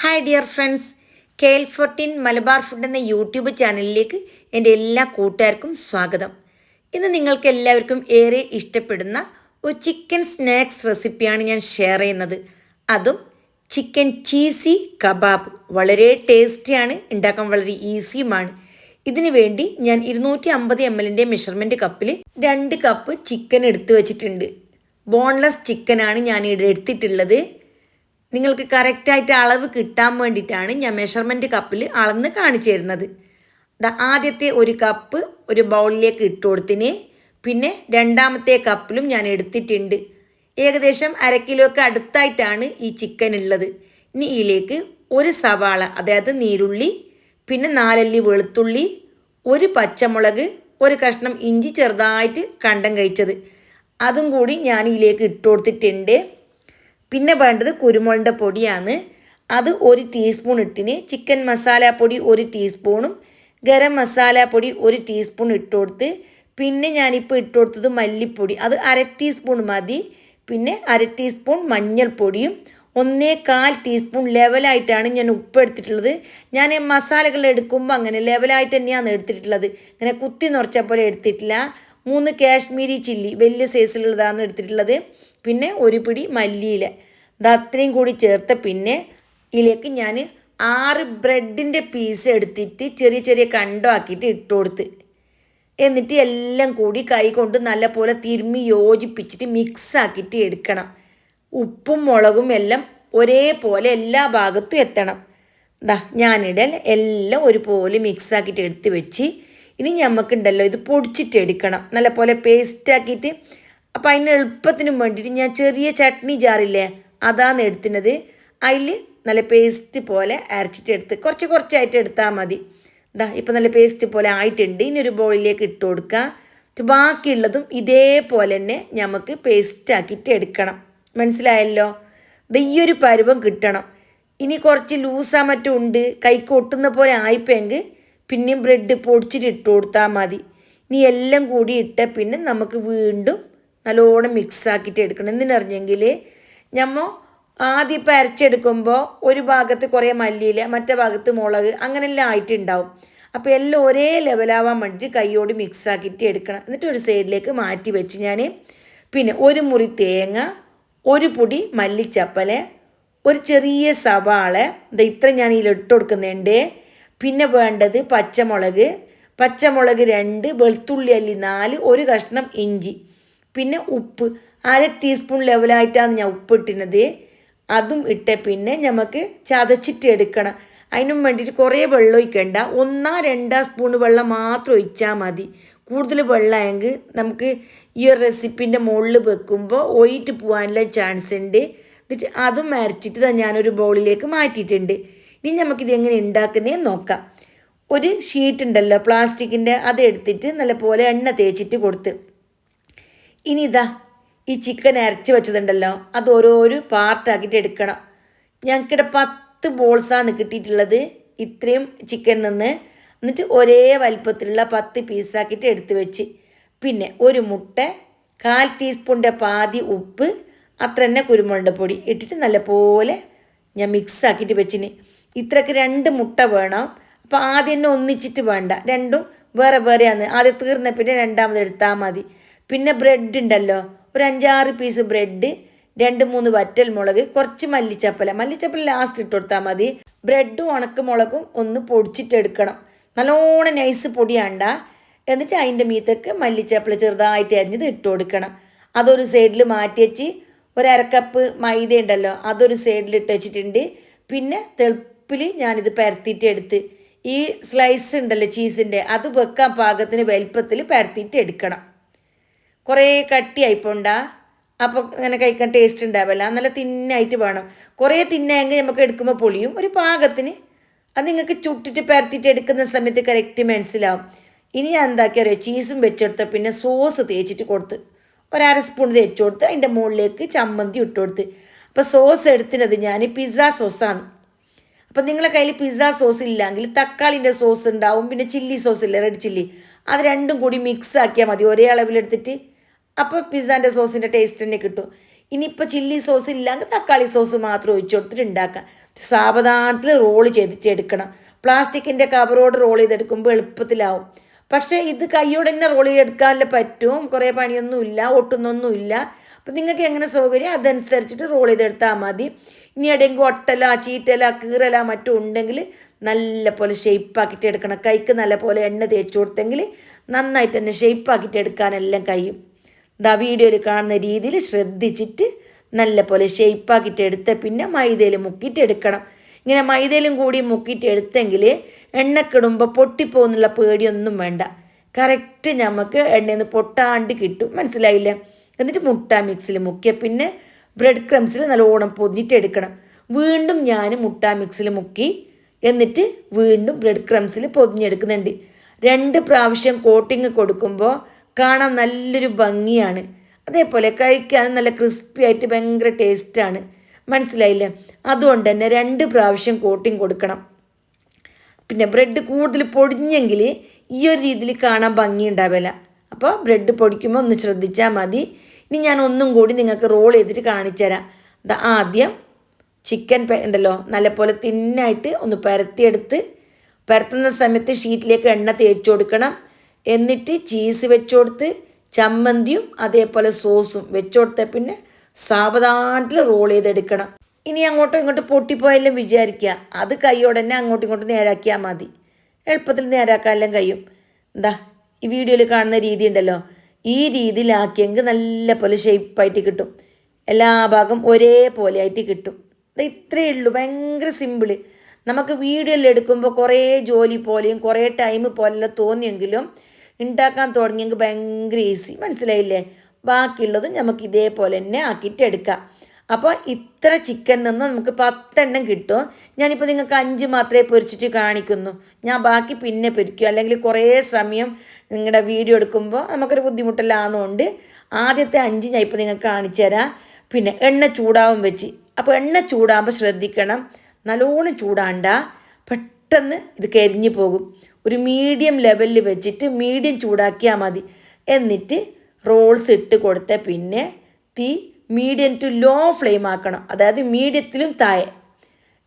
Hi dear friends K L fourteen Malabar food എന്ന YouTube ചാനലിലേക്ക് എന്റെ എല്ലാ കൂട്ടുകാർക്കും സ്വാഗതം. ഇന്ന് നിങ്ങൾക്ക് എല്ലാവർക്കും ഏറെ ഇഷ്ടപ്പെടുന്ന ഒരു ചിക്കൻ സ്നാക്സ് റെസിപ്പിയാണ് ഞാൻ ഷെയർ ചെയ്യുന്നത്. അതും ചിക്കൻ ചീസി കബാബ് വളരെ ടേസ്റ്റിയാണ് ഉണ്ടാക്കാൻ വളരെ ഈസിയുമാണ് ഇതിനു വേണ്ടി ഞാൻ ഇരുന്നൂറ്റി അമ്പത് എം എല്ലിന്റെ മെഷർമെന്റ് കപ്പിൽ രണ്ട് കപ്പ് ചിക്കൻ എടുത്തു വച്ചിട്ടുണ്ട്. ബോൺലെസ് ചിക്കനാണ് ഞാൻ ഇവിടെ എടുത്തിട്ടുള്ളത്. നിങ്ങൾക്ക് കറക്റ്റായിട്ട് അളവ് കിട്ടാൻ വേണ്ടിയിട്ടാണ് ഞാൻ മെഷർമെന്റ് കപ്പിൽ അളന്ന് കാണിച്ചു തരുന്നത്. ആദ്യത്തെ ഒരു കപ്പ് ഒരു ബൗളിലേക്ക് ഇട്ട് കൊടുത്തിനെ. പിന്നെ രണ്ടാമത്തെ കപ്പിലും ഞാൻ എടുത്തിട്ടുണ്ട്. ഏകദേശം അര കിലോക്ക് അടുത്തായിട്ടാണ് ഈ ചിക്കൻ ഉള്ളത്. ഇനി ഇതിലേക്ക് ഒരു സവാള അതായത് നീരുള്ളി പിന്നെ നാലല്ലി വെളുത്തുള്ളി ഒരു പച്ചമുളക് ഒരു കഷ്ണം ഇഞ്ചി ചെറുതായിട്ട് കണ്ടം കഴിച്ചത്. അതും കൂടി ഞാൻ ഇതിലേക്ക് ഇട്ട് കൊടുത്തിട്ടുണ്ട്. പിന്നെ വേണ്ടത് കുരുമുളകിന്റെ പൊടിയാണ്. അത് ഒരു ടീസ്പൂൺ ഇട്ടിന്. ചിക്കൻ മസാല പൊടി ഒരു ടീസ്പൂണും ഗരം മസാല പൊടി ഒരു ടീസ്പൂൺ ഇട്ട് കൊടുത്ത് പിന്നെ ഞാനിപ്പോൾ ഇട്ട് കൊടുത്തത് മല്ലിപ്പൊടി. അത് അര ടീസ്പൂൺ മതി. പിന്നെ അര ടീസ്പൂൺ മഞ്ഞൾപ്പൊടിയും ഒന്നേ കാൽ ടീസ്പൂൺ ലെവലായിട്ടാണ് ഞാൻ ഉപ്പ് എടുത്തിട്ടുള്ളത്. ഞാൻ മസാലകൾ എടുക്കുമ്പോൾ അങ്ങനെ ലെവലായിട്ട് തന്നെയാണ് എടുത്തിട്ടുള്ളത്. ഇങ്ങനെ കുത്തി നിറച്ച പോലെ എടുത്തിട്ടില്ല. മൂന്ന് കാശ്മീരി ചില്ലി വലിയ സൈസിലുള്ളതാണ് എടുത്തിട്ടുള്ളത്. പിന്നെ ഒരു പിടി മല്ലിയില ഇത് അത്രയും കൂടി ചേർത്ത് പിന്നെ ഇതിലേക്ക് ഞാൻ ആറ് ബ്രെഡിന്റെ പീസ് എടുത്തിട്ട് ചെറിയ ചെറിയ കണ്ടം ആക്കിയിട്ട് ഇട്ട് കൊടുത്ത്. എന്നിട്ട് എല്ലാം കൂടി കൈ കൊണ്ട് നല്ലപോലെ തിരുമ്മി യോജിപ്പിച്ചിട്ട് മിക്സ് ആക്കിയിട്ട് എടുക്കണം. ഉപ്പും മുളകും എല്ലാം ഒരേപോലെ എല്ലാ ഭാഗത്തും എത്തണം. ദാ ഞാനിടൽ എല്ലാം ഒരുപോലെ മിക്സ് ആക്കിയിട്ട് എടുത്ത് വെച്ച് ഇനി ഞമ്മക്കുണ്ടല്ലോ ഇത് പൊടിച്ചിട്ട് എടുക്കണം. നല്ലപോലെ പേസ്റ്റ് ആക്കിയിട്ട് അപ്പോൾ അതിന് എളുപ്പത്തിനും വേണ്ടിയിട്ട് ഞാൻ ചെറിയ ചട്നി ജാറില്ലേ അതാണ് എടുത്തിനത്. അതിൽ നല്ല പേസ്റ്റ് പോലെ അരച്ചിട്ട് എടുത്ത് കുറച്ച് കുറച്ചായിട്ട് എടുത്താൽ മതി. ഇതാ ഇപ്പം നല്ല പേസ്റ്റ് പോലെ ആയിട്ടുണ്ട്. ഇനി ഒരു ബോളിലേക്ക് ഇട്ട് കൊടുക്കുക ബാക്കിയുള്ളതും ഇതേപോലെ തന്നെ നമുക്ക് പേസ്റ്റ് ആക്കിയിട്ട് എടുക്കണം. മനസ്സിലായല്ലോ? ഈ ഒരു പരുവം കിട്ടണം. ഇനി കുറച്ച് ലൂസാ മറ്റും ഉണ്ട്. കൈക്ക് ഒട്ടുന്ന പോലെ ആയിപ്പോയെങ്കിൽ പിന്നെയും ബ്രെഡ് പൊടിച്ചിട്ട് ഇട്ട് കൊടുത്താൽ മതി. ഇനി എല്ലാം കൂടി ഇട്ട പിന്നെ നമുക്ക് വീണ്ടും നല്ലോണം മിക്സ് ആക്കിയിട്ട് എടുക്കണം. എന്തിനറിഞ്ഞെങ്കിൽ നമ്മൾ ആദ്യം ഇപ്പം അരച്ചെടുക്കുമ്പോൾ ഒരു ഭാഗത്ത് കുറേ മല്ലിയില മറ്റേ ഭാഗത്ത് മുളക് അങ്ങനെല്ലാം ആയിട്ടുണ്ടാവും. അപ്പോൾ എല്ലാം ഒരേ ലെവലാവാൻ വേണ്ടിയിട്ട് കൈയോട് മിക്സ് ആക്കിയിട്ട് എടുക്കണം. എന്നിട്ട് ഒരു സൈഡിലേക്ക് മാറ്റി വെച്ച് ഞാൻ പിന്നെ ഒരു മുറി തേങ്ങ ഒരു പൊടി മല്ലിച്ചപ്പല ഒരു ചെറിയ സവാള. ഇത് ഇത്ര ഞാൻ ഇതിൽ ഇട്ട് കൊടുക്കുന്നുണ്ട്. പിന്നെ വേണ്ടത് പച്ചമുളക്. പച്ചമുളക് രണ്ട് വെളുത്തുള്ളി അല്ലി നാല് ഒരു കഷ്ണം ഇഞ്ചി. പിന്നെ ഉപ്പ്. അര ടീസ്പൂൺ ലെവലായിട്ടാണ് ഞാൻ ഉപ്പ് ഇട്ടുന്നത് അതും ഇട്ട പിന്നെ നമുക്ക് ചതച്ചിട്ട് എടുക്കണം. അതിനും വേണ്ടിയിട്ട് കുറേ വെള്ളം ഒഴിക്കണ്ട. ഒന്നാ രണ്ടാ സ്പൂൺ വെള്ളം മാത്രം ഒഴിച്ചാൽ മതി. കൂടുതൽ വെള്ളമായെങ്കിൽ നമുക്ക് ഈ ഒരു റെസിപ്പിന്റെ മുകളിൽ വെക്കുമ്പോൾ ഒഴിയിട്ട് പോകാനുള്ള ചാൻസ് ഉണ്ട്. എന്നിട്ട് അതും അരച്ചിട്ട് തന്നെ ഞാനൊരു ബൗളിലേക്ക് മാറ്റിയിട്ടുണ്ട്. ഇനി നമുക്കിത് എങ്ങനെ ഉണ്ടാക്കുന്നതെന്ന് നോക്കാം. ഒരു ഷീറ്റ് ഉണ്ടല്ലോ പ്ലാസ്റ്റിക്കിന്റെ അതെടുത്തിട്ട് നല്ലപോലെ എണ്ണ തേച്ചിട്ട് കൊടുത്ത്. ഇനി ഇതാ ഈ ചിക്കൻ അരച്ച് വെച്ചതുണ്ടല്ലോ അത് ഓരോരോ പാർട്ടാക്കിയിട്ട് എടുക്കണം. ഞങ്ങൾക്കിടെ പത്ത് ബോൾസാണ് കിട്ടിയിട്ടുള്ളത് ഇത്രയും ചിക്കൻ നിന്ന്. എന്നിട്ട് ഒരേ വലിപ്പത്തിലുള്ള പത്ത് പീസാക്കിയിട്ട് എടുത്ത് വെച്ച്. പിന്നെ ഒരു മുട്ട കാൽ ടീസ്പൂണിന്റെ പാതി ഉപ്പ് അത്ര തന്നെ കുരുമുളക് പൊടി ഇട്ടിട്ട് നല്ലപോലെ ഞാൻ മിക്സ് ആക്കിയിട്ട് വെച്ചിന്. ഇത്രയ്ക്ക് രണ്ട് മുട്ട വേണം. അപ്പോൾ ആദ്യം തന്നെ ഒന്നിച്ചിട്ട് വേണ്ട. രണ്ടും വേറെ വേറെയാണ്. ആദ്യം തീർന്ന പിന്നെ രണ്ടാമത് എടുത്താൽ മതി. പിന്നെ ബ്രെഡ് ഉണ്ടല്ലോ. ഒരു അഞ്ചാറ് പീസ് ബ്രെഡ് രണ്ട് മൂന്ന് വറ്റൽ മുളക് കുറച്ച് മല്ലിച്ചപ്പല. മല്ലിച്ചപ്പല ലാസ്റ്റ് ഇട്ട് കൊടുത്താൽ മതി. ബ്രെഡും ഉണക്ക് മുളകും ഒന്ന് പൊടിച്ചിട്ട് എടുക്കണം. നല്ലോണം നൈസ് പൊടിയാണ്ട. എന്നിട്ട് അതിന്റെ മീത്തേക്ക് മല്ലിച്ചപ്പല ചെറുതായിട്ട് അരിഞ്ഞത് ഇട്ട് കൊടുക്കണം. അതൊരു സൈഡിൽ മാറ്റി വെച്ച് ഒരു അരക്കപ്പ് മൈദ ഉണ്ടല്ലോ അതൊരു സൈഡിൽ ഇട്ട് വെച്ചിട്ടുണ്ട്. പിന്നെ തെളുപ്പിൽ ഞാനിത് പരത്തിയിട്ട് എടുത്ത് ഈ സ്ലൈസ് ഉണ്ടല്ലോ ചീസിന്റെ അത് വെക്കാൻ പാകത്തിന് വലുപ്പത്തിൽ പരത്തിയിട്ട് എടുക്കണം കുറേ കട്ടിയായിപ്പോണ്ടാ. അപ്പോൾ അങ്ങനെ കഴിക്കാൻ ടേസ്റ്റ് ഉണ്ടാവില്ല നല്ല തിന്നായിട്ട് വേണം. കുറേ തിന്നായെങ്കിൽ നമുക്ക് എടുക്കുമ്പോൾ പൊളിയും. ഒരു പാകത്തിന് അത് നിങ്ങൾക്ക് ചുട്ടിട്ട് പരത്തിയിട്ട് എടുക്കുന്ന സമയത്ത് കറക്റ്റ് മനസ്സിലാവും. ഇനി ഞാൻ എന്താക്കി അറിയാം? ചീസും വെച്ചെടുത്ത. പിന്നെ സോസ് തേച്ചിട്ട് കൊടുത്ത്. ഒരര സ്പൂൺ തേച്ച് കൊടുത്ത് അതിന്റെ മുകളിലേക്ക് ചമ്മന്തി ഇട്ട് കൊടുത്ത്. അപ്പോൾ സോസ് എടുത്തിനത് ഞാൻ പിസ്സ സോസാണ് അപ്പം നിങ്ങളെ കയ്യിൽ പിസ്സ സോസ് ഇല്ലെങ്കിൽ തക്കാളിന്റെ സോസ് ഉണ്ടാവും പിന്നെ ചില്ലി സോസ് ഇല്ല റെഡ് ചില്ലി അത് രണ്ടും കൂടി മിക്സ് ആക്കിയാൽ മതി ഒരേ അളവിലെടുത്തിട്ട്. അപ്പോൾ പിസ്സാന്റെ സോസിന്റെ ടേസ്റ്റ് തന്നെ കിട്ടും. ഇനിയിപ്പോൾ ചില്ലി സോസ് ഇല്ലെങ്കിൽ തക്കാളി സോസ് മാത്രം ഒഴിച്ചു കൊടുത്തിട്ട് ഉണ്ടാക്കാം സാവധാനത്തിൽ റോൾ ചെയ്തിട്ട് എടുക്കണം. പ്ലാസ്റ്റിക്കിന്റെ കവറോട് റോൾ ചെയ്തെടുക്കുമ്പോൾ എളുപ്പത്തിലാവും. പക്ഷേ ഇത് കൈയോടെ തന്നെ റോൾ ചെയ്തെടുക്കാനല്ലേ പറ്റും. കുറേ പണിയൊന്നുമില്ല ഒട്ടുന്നൊന്നുമില്ല. അപ്പം നിങ്ങൾക്ക് എങ്ങനെ സൗകര്യം? അതനുസരിച്ചിട്ട് റോൾ ചെയ്തെടുത്താൽ മതി. ഇനി എവിടെയെങ്കിലും ഒട്ടല ചീറ്റല കീറല മറ്റും ഉണ്ടെങ്കിൽ നല്ല പോലെ ഷെയ്പ്പാക്കിയിട്ട് എടുക്കണം. കൈക്ക് നല്ല പോലെ എണ്ണ തേച്ച് കൊടുത്തെങ്കിൽ നന്നായിട്ട് തന്നെ ഷെയ്പ്പാക്കിയിട്ട് എടുക്കാനെല്ലാം കഴിയും. ഇതാ വീഡിയോയിൽ കാണുന്ന രീതിയിൽ ശ്രദ്ധിച്ചിട്ട് നല്ല പോലെ ഷെയ്പ്പാക്കിയിട്ട് എടുത്ത് പിന്നെ മൈദയിൽ മുക്കിയിട്ട് എടുക്കണം. ഇങ്ങനെ മൈദയിലും കൂടി മുക്കിയിട്ട് എടുത്തെങ്കിൽ എണ്ണക്കിടുമ്പോൾ പൊട്ടിപ്പോകുന്നുള്ള പേടിയൊന്നും വേണ്ട. കറക്റ്റ് നമുക്ക് എണ്ണയിൽ നിന്ന് പൊട്ടാണ്ട് കിട്ടും. മനസ്സിലായില്ലേ? എന്നിട്ട് മുട്ട മിക്സിൽ മുക്കിയ പിന്നെ ബ്രെഡ് ക്രംസിൽ നല്ലോണം പൊതിഞ്ഞിട്ട് എടുക്കണം വീണ്ടും ഞാൻ മുട്ട മിക്സിൽ മുക്കി എന്നിട്ട് വീണ്ടും ബ്രെഡ് ക്രംസിൽ പൊതിഞ്ഞെടുക്കുന്നുണ്ട്. രണ്ട് പ്രാവശ്യം കോട്ടിങ് കൊടുക്കുമ്പോൾ കാണാൻ നല്ലൊരു ഭംഗിയാണ്. അതേപോലെ കഴിക്കാൻ നല്ല ക്രിസ്പി ആയിട്ട് ഭയങ്കര ടേസ്റ്റാണ് മനസ്സിലായില്ലേ? അതുകൊണ്ട് തന്നെ രണ്ട് പ്രാവശ്യം കോട്ടിങ് കൊടുക്കണം. പിന്നെ ബ്രെഡ് കൂടുതൽ പൊടിഞ്ഞെങ്കിൽ ഈ ഒരു രീതിയിൽ കാണാൻ ഭംഗി ഉണ്ടാവില്ല. അപ്പോൾ ബ്രെഡ് പൊടിക്കുമ്പോൾ ഒന്ന് ശ്രദ്ധിച്ചാൽ മതി. ഇനി ഞാൻ ഒന്നും കൂടി നിങ്ങൾക്ക് റോൾ ചെയ്തിട്ട് കാണിച്ചു തരാം. ആദ്യം ചിക്കൻ ഉണ്ടല്ലോ നല്ലപോലെ തിന്നായിട്ട് ഒന്ന് പരത്തിയെടുത്ത് പരത്തുന്ന സമയത്ത് ഷീറ്റിലേക്ക് എണ്ണ തേച്ച് കൊടുക്കണം. എന്നിട്ട് ചീസ് വെച്ച് കൊടുത്ത് ചമ്മന്തിയും അതേപോലെ സോസും വെച്ച് കൊടുത്ത പിന്നെ സാവധാനത്തിൽ റോൾ ചെയ്തെടുക്കണം. ഇനി അങ്ങോട്ടും ഇങ്ങോട്ടും പൊട്ടിപ്പോയാലും വിചാരിക്കുക. അത് കൈയോടെ തന്നെ അങ്ങോട്ടും ഇങ്ങോട്ടും നേരാക്കിയാൽ മതി. എളുപ്പത്തിൽ നേരാക്കാനെല്ലാം കഴിയും. എന്താ ഈ വീഡിയോയിൽ കാണുന്ന രീതി ഉണ്ടല്ലോ. ഈ രീതിയിലാക്കിയെങ്കിൽ നല്ല പോലെ ഷേപ്പായിട്ട് കിട്ടും. എല്ലാ ഭാഗം ഒരേപോലെ ആയിട്ട് കിട്ടും. അത് ഇത്രയേ ഉള്ളൂ. ഭയങ്കര സിമ്പിൾ നമുക്ക് വീഡിയോയിൽ എടുക്കുമ്പോൾ കുറേ ജോലി പോലെയും കുറേ ടൈം പോലെ തോന്നിയെങ്കിലും ഉണ്ടാക്കാൻ തുടങ്ങിയെങ്കിൽ ഭയങ്കര ഈസി മനസ്സിലായില്ലേ? ബാക്കിയുള്ളതും നമുക്ക് ഇതേപോലെ തന്നെ ആക്കിയിട്ട് എടുക്കാം. അപ്പോൾ ഇത്ര ചിക്കൻ നിന്ന് നമുക്ക് പത്തെണ്ണം കിട്ടും. ഞാനിപ്പോൾ നിങ്ങൾക്ക് അഞ്ച് മാത്രമേ പൊരിച്ചിട്ട് കാണിക്കുന്നു. ഞാൻ ബാക്കി പിന്നെ പൊരിക്കും. അല്ലെങ്കിൽ കുറേ സമയം നിങ്ങളുടെ വീഡിയോ എടുക്കുമ്പോൾ നമുക്കൊരു ബുദ്ധിമുട്ടില്ലാന്നുകൊണ്ട് ആദ്യത്തെ അഞ്ച് ഞാൻ ഇപ്പോൾ നിങ്ങൾക്ക് കാണിച്ചു തരാം. പിന്നെ എണ്ണ ചൂടാവും വെച്ച്. അപ്പോൾ എണ്ണ ചൂടാകുമ്പോൾ ശ്രദ്ധിക്കണം. നല്ലോണം ചൂടാണ്ട. പെട്ടെന്ന് ഇത് കരിഞ്ഞു പോകും. ഒരു മീഡിയം ലെവലിൽ വെച്ചിട്ട് മീഡിയം ചൂടാക്കിയാൽ മതി. എന്നിട്ട് റോൾസ് ഇട്ട് കൊടുത്ത പിന്നെ തീ മീഡിയം ടു ലോ ഫ്ലെയിം ആക്കണം. അതായത് മീഡിയത്തിലും താഴെ.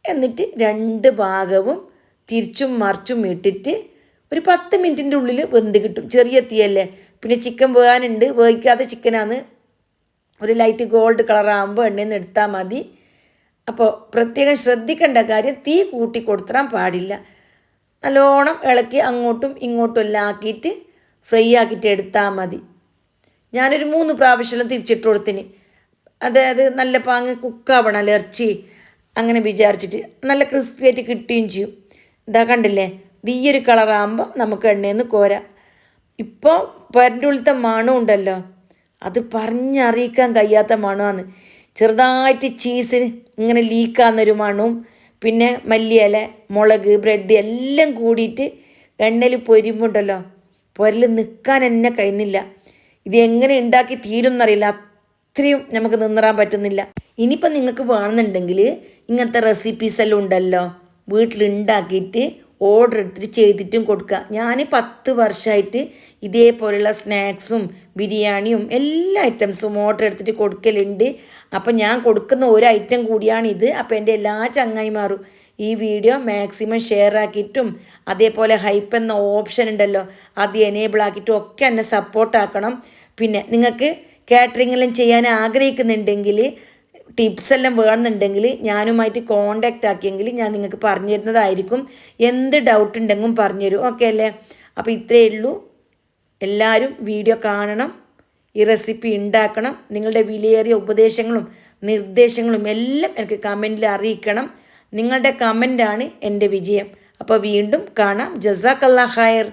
എന്നിട്ട് രണ്ട് ഭാഗവും തിരിച്ചും മറിച്ചും ഇട്ടിട്ട് ഒരു പത്ത് മിനിറ്റിന്റെ ഉള്ളിൽ വെന്ത് കിട്ടും. ചെറിയ തീയല്ലേ? പിന്നെ ചിക്കൻ വേകാനുണ്ട് വേവിക്കാത്ത ചിക്കനാണ്. ഒരു ലൈറ്റ് ഗോൾഡ് കളറാകുമ്പോൾ എണ്ണയിൽ നിന്ന് എടുത്താൽ മതി. അപ്പോൾ പ്രത്യേകം ശ്രദ്ധിക്കേണ്ട കാര്യം തീ കൂട്ടി കൊടുത്തരാൻ പാടില്ല. നല്ലോണം ഇളക്കി അങ്ങോട്ടും ഇങ്ങോട്ടും എല്ലാം ആക്കിയിട്ട് ഫ്രൈ ആക്കിയിട്ട് എടുത്താൽ മതി. ഞാനൊരു മൂന്ന് പ്രാവശ്യം തിരിച്ചിട്ട് കൊടുത്തിന്. അതായത് നല്ല പാങ്ങ് കുക്കാവണം ഇറച്ചി? അങ്ങനെ വിചാരിച്ചിട്ട് നല്ല ക്രിസ്പി ആയിട്ട് കിട്ടുകയും ചെയ്യും. ഇതാ കണ്ടില്ലേ? ഇത് കളറാകുമ്പോൾ നമുക്ക് എണ്ണയിൽ നിന്ന് കോരാം. ഇപ്പോൾ പരന്റെ ഉള്ളിലത്തെ മണം ഉണ്ടല്ലോ അത് പറഞ്ഞറിയിക്കാൻ കഴിയാത്ത മണമാണ്. ചെറുതായിട്ട് ചീസിന് ഇങ്ങനെ ലീക്കാകുന്നൊരു മണവും പിന്നെ മല്ലിയില മുളക് ബ്രെഡ് എല്ലാം കൂടിയിട്ട് എണ്ണയിൽ പൊരിമ്പുണ്ടല്ലോ പൊരൽ നിൽക്കാൻ എന്നെ കഴിയുന്നില്ല. ഇത് എങ്ങനെ ഉണ്ടാക്കി തീരുമെന്നറിയില്ല അത്രയും നമുക്ക് നിന്നിറാൻ പറ്റുന്നില്ല. ഇനിയിപ്പോൾ നിങ്ങൾക്ക് വേണമെന്നുണ്ടെങ്കിൽ ഇങ്ങനത്തെ റെസിപ്പീസ് എല്ലാം ഉണ്ടല്ലോ വീട്ടിലുണ്ടാക്കിയിട്ട് ഓർഡർ എടുത്തിട്ട് ചെയ്തിട്ടും കൊടുക്കുക. ഞാൻ പത്ത് വർഷമായിട്ട് ഇതേപോലെയുള്ള സ്നാക്സും ബിരിയാണിയും എല്ലാ ഐറ്റംസും ഓർഡർ എടുത്തിട്ട് കൊടുക്കലുണ്ട്. അപ്പം ഞാൻ കൊടുക്കുന്ന ഒരു ഐറ്റം കൂടിയാണ് ഇത്. അപ്പോൾ എന്റെ എല്ലാ ചങ്ങായിമാരും ഈ വീഡിയോ മാക്സിമം ഷെയർ ആക്കിയിട്ടും അതേപോലെ ഹൈപ്പ് എന്ന ഓപ്ഷൻ ഉണ്ടല്ലോ അത് എനേബിൾ ആക്കിയിട്ടും ഒക്കെ എന്നെ സപ്പോർട്ടാക്കണം പിന്നെ നിങ്ങൾക്ക് കാറ്ററിംഗെല്ലാം ചെയ്യാൻ ആഗ്രഹിക്കുന്നുണ്ടെങ്കിൽ ടിപ്സ് എല്ലാം വേണമെന്നുണ്ടെങ്കിൽ ഞാനുമായിട്ട് കോണ്ടാക്റ്റ് ആക്കിയെങ്കിൽ ഞാൻ നിങ്ങൾക്ക് പറഞ്ഞു തരുന്നതായിരിക്കും. എന്ത് ഡൗട്ട് ഉണ്ടെങ്കിലും പറഞ്ഞു തരും. ഓക്കെ അല്ലേ? അപ്പോൾ ഇത്രയേ ഉള്ളൂ. എല്ലാവരും വീഡിയോ കാണണം. ഈ റെസിപ്പി ഉണ്ടാക്കണം. നിങ്ങളുടെ വിലയേറിയ ഉപദേശങ്ങളും നിർദ്ദേശങ്ങളും എല്ലാം എനിക്ക് കമന്റിൽ അറിയിക്കണം. നിങ്ങളുടെ കമന്റാണ് എന്റെ വിജയം. അപ്പോൾ വീണ്ടും കാണാം. ജസാക്കല്ലാ ഹയർ